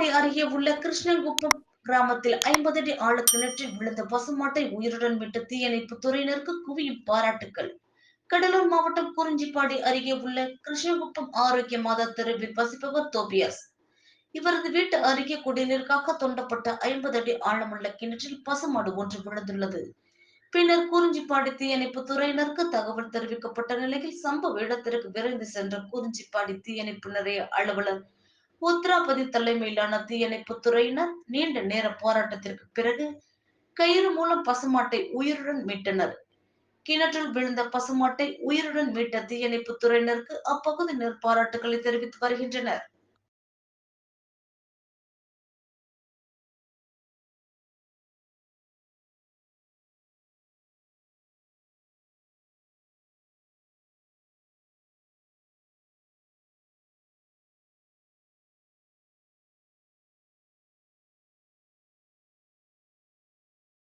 உள்ள கிருஷ்ணங்குப்பம் கிராமத்தில் ஐம்பது அடி ஆழ கிணற்றில் விழுந்த பசுமாட்டை உயிருடன் மீட்ட தீயணைப்பு துறையினருக்கு குவியும் பாராட்டுக்கள். கடலூர் மாவட்டம் குறிஞ்சிப்பாடி அருகே உள்ள கிருஷ்ணகுப்பம் ஆரோக்கிய மாதா தெருவில் வசிப்பவர் தோபியாஸ். இவரது வீட்டு அருகே குடிநீருக்காக தொண்டப்பட்ட ஐம்பது அடி ஆழமுள்ள கிணற்றில் பசுமாடு ஒன்று விழுந்துள்ளது. பின்னர் குறிஞ்சிப்பாடி தீயணைப்பு துறையினருக்கு தகவல் தெரிவிக்கப்பட்ட நிலையில் சம்பவ இடத்திற்கு விரைந்து சென்ற குறிஞ்சிப்பாடி தீயணைப்பு நிலைய அலுவலர் உத்தராபதி தலைமையிலான தீயணைப்பு துறையினர் நீண்ட நேர போராட்டத்திற்கு பிறகு கயிறு மூலம் பசுமாட்டை உயிருடன் மீட்டனர். கிணற்றில் விழுந்த பசுமாட்டை உயிருடன் மீட்ட தீயணைப்பு துறையினருக்கு அப்பகுதியினர் பாராட்டுகளை தெரிவித்து வருகின்றனர்.